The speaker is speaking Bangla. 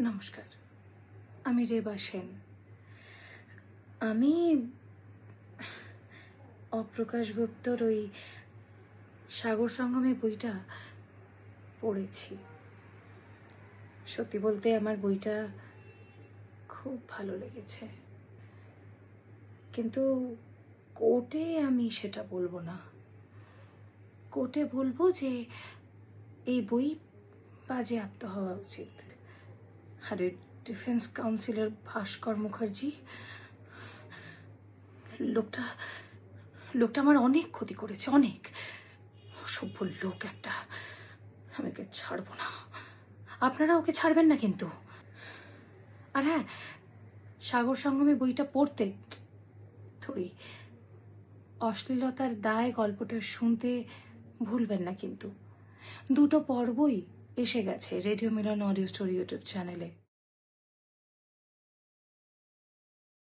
নমস্কার। আমি রেবা সেন। আমি অপ্রকাশ গুপ্তর ওই সাগর সঙ্গমে বইটা পড়েছি। সত্যি বলতে আমার বইটা খুব ভালো লেগেছে। কিন্তু কোর্টে আমি সেটা বলব না। কোর্টে বলব যে এই বই বাজেয়াপ্ত হওয়া উচিত। আরে ডিফেন্স কাউন্সিলর ভাস্কর মুখার্জি। লোকটা লোকটা আমার অনেক ক্ষতি করেছে, অনেক। অসভ্য লোক একটা। আমি ওকে ছাড়বো না। আপনারা ওকে ছাড়বেন না কিন্তু। আর হ্যাঁ সাগর সঙ্গমে বইটা পড়তে থরি অশ্লীলতার দায় গল্পটা শুনতে ভুলবেন না কিন্তু। দুটো পর্বই এসে গেছে radio Milon audio story YouTube চ্যানেলে।